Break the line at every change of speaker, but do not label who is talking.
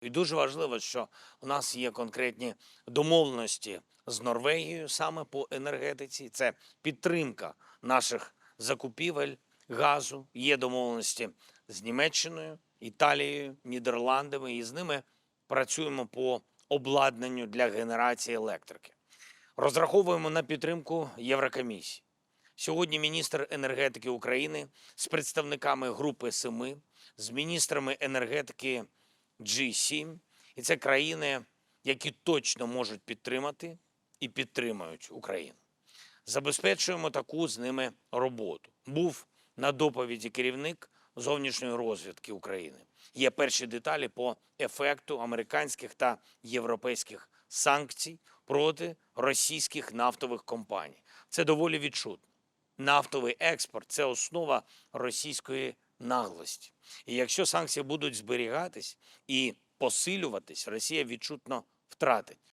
І дуже важливо, що у нас є конкретні домовленості з Норвегією саме по енергетиці. Це підтримка наших закупівель газу. Є домовленості з Німеччиною, Італією, Нідерландами, і з ними працюємо по обладнанню для генерації електрики. Розраховуємо на підтримку Єврокомісії. Сьогодні міністр енергетики України з представниками Групи Семи, з міністрами енергетики G7. І це країни, які точно можуть підтримати і підтримують Україну. Забезпечуємо таку з ними роботу. Був на доповіді керівник зовнішньої розвідки України. Є перші деталі по ефекту американських та європейських санкцій проти російських нафтових компаній. Це доволі відчутно. Нафтовий експорт це основа російської наглості. І якщо санкції будуть зберігатись і посилюватись, Росія відчутно втратить.